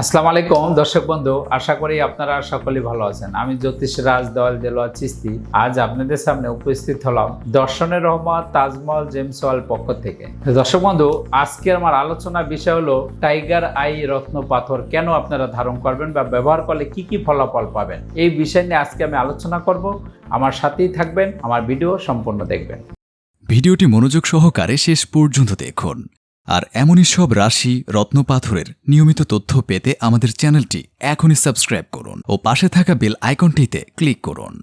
আসসালামু আলাইকুম, দর্শক বন্ধু, আশা করি আপনারা সকলেই ভালো আছেন। আমি জ্যোতিষ রাজ দয়াল দেলোয়া চিস্তি। আজ আপনাদের সামনে উপস্থিত হলাম দর্শনের রহমান তাজমহল জেমস ওয়াল পক্ষ থেকে। দর্শক বন্ধু আজকে আমার আলোচনা বিষয় হলো, টাইগার আই রত্ন পাথর কেন আপনারা ধারণ করবেন বা ব্যবহার করলে কি কি ফলাফল পাবেন? এই বিষয় নিয়ে আজকে আমি আলোচনা করব। আমার সাথেই থাকবেন, আমার ভিডিও সম্পূর্ণ দেখবেন। ভিডিওটি মনোযোগ সহকারে শেষ পর্যন্ত দেখুন। আর এমনই সব রাশি রত্নপাথরের নিয়মিত তথ্য পেতে আমাদের চ্যানেলটি এখনই সাবস্ক্রাইব করুন ও পাশে থাকা বেল আইকনটিতে ক্লিক করুন।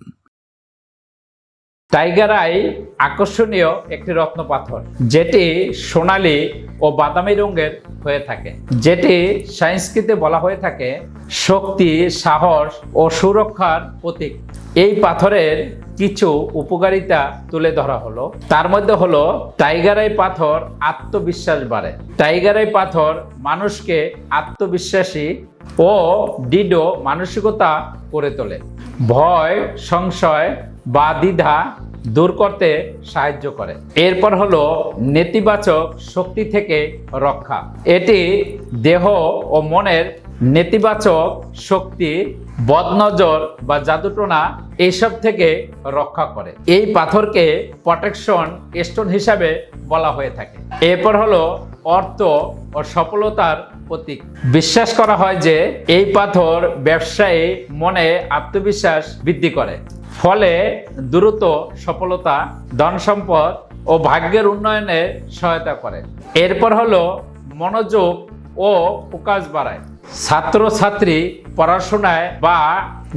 টাইগার আই আকর্ষণীয় একটি রত্ন পাথর যেটি সোনালী ও বাদামি রঙের হয়ে থাকে। যেটি সংস্কৃতে বলা হয়ে থাকে শক্তি, সাহস ও সুরক্ষার প্রতীক। এই পাথরের কিছু উপকারিতা তুলে ধরা হলো। তার মধ্যে হলো টাইগার আই পাথর আত্মবিশ্বাস বাড়ে। টাইগার আই পাথর মানুষকে আত্মবিশ্বাসী ও দৃঢ় মানসিকতা করে তোলে। ভয়, সংশয় বা দ্বিধা দূর করতে সাহায্য করে। এরপর হলো, নেতিবাচক শক্তি থেকে রক্ষা। এটি দেহ ও মনের নেতিবাচক শক্তি, বদনজর বা জাদুটোনা এইসব থেকে রক্ষা করে। এই পাথরকে প্রোটেকশন স্টোন হিসাবে বলা হয়ে থাকে। এরপর হলো অর্থ ও সফলতার প্রতীক। বিশ্বাস করা হয় যে এই পাথর ব্যবসায়ী মনে আত্মবিশ্বাস বৃদ্ধি করে। ফলে দ্রুত সফলতা ধন সম্পদ ও ভাগ্যের উন্নয়নে সহায়তা করে। এরপর হলো মনোযোগ ও ফোকাস বাড়ায়। ছাত্রছাত্রী পড়াশোনায় বা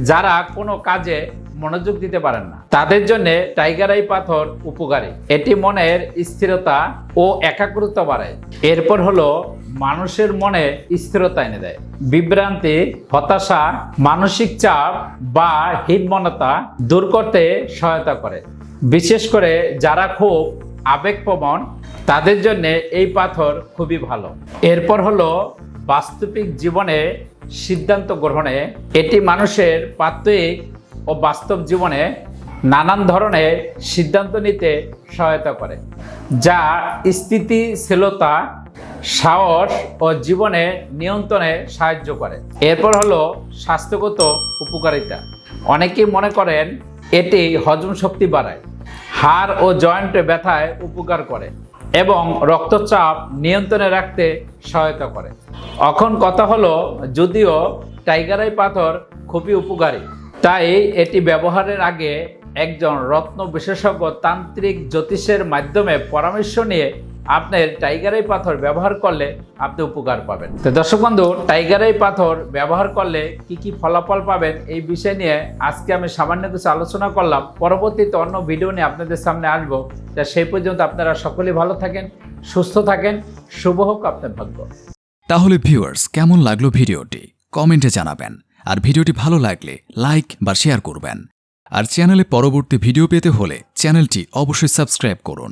যারা কোনো কাজে মনোযোগ দিতে পারেন না, তাদের জন্য টাইগার আই পাথর উপকারী। এটি মনের স্থিরতা ও একাগ্রতা বাড়ায়। এরপর হলো মানুষের মনে স্থিরতা এনে দেয়। বিভ্রান্তি, হতাশা, মানসিক চাপ বা হীনমনতা দূর করতে সহায়তা করে। বিশেষ করে যারা খুব আবেগপ্রবণ তাদের জন্য এই পাথর খুবই ভালো। এরপর হলো বাস্তবিক জীবনে সিদ্ধান্ত গ্রহণে এটি মানুষের প্রাত্যহিক ও বাস্তব জীবনে নানান ধরনের সিদ্ধান্ত নিতে সহায়তা করে, যা স্থিতিশীলতা, সাহস ও জীবনে নিয়ন্ত্রণে সাহায্য করে। এরপর হলো স্বাস্থ্যগত উপকারিতা। অনেকেই মনে করেন এটি হজম শক্তি বাড়ায়, হাড় ও জয়েন্টে ব্যথায় উপকার করে। এবং রক্তচাপ নিয়ন্ত্রণে রাখতে সহায়তা করে। এখন কথা হলো, যদিও টাইগারাই পাথর খুবই উপকারী, তাই এটি ব্যবহারের আগে একজন রত্ন বিশেষজ্ঞ তান্ত্রিক জ্যোতিষের মাধ্যমে পরামর্শ নিয়ে আপনার টাইগার আই পাথর ব্যবহার করলে আপনি উপকার পাবেন। তো দর্শক বন্ধু টাইগার আই পাথর ব্যবহার করলে কি কি ফলাফল পাবেন এই বিষয় নিয়ে আজকে আমি সামান্য কিছু আলোচনা করলাম। পরবর্তীতে অন্য ভিডিও নিয়ে আপনাদের সামনে আসব। তা সেই পর্যন্ত আপনারা সকলেই ভালো থাকেন, সুস্থ থাকেন, শুভ হোক আপনার ভাগ্য। তাহলে ভিউয়ার্স কেমন লাগল ভিডিওটি? কমেন্টে জানাবেন। আর ভিডিওটি ভালো লাগলে লাইক বা শেয়ার করবেন। আর চ্যানেলে পরবর্তী ভিডিও পেতে হলে চ্যানেলটি অবশ্যই সাবস্ক্রাইব করুন।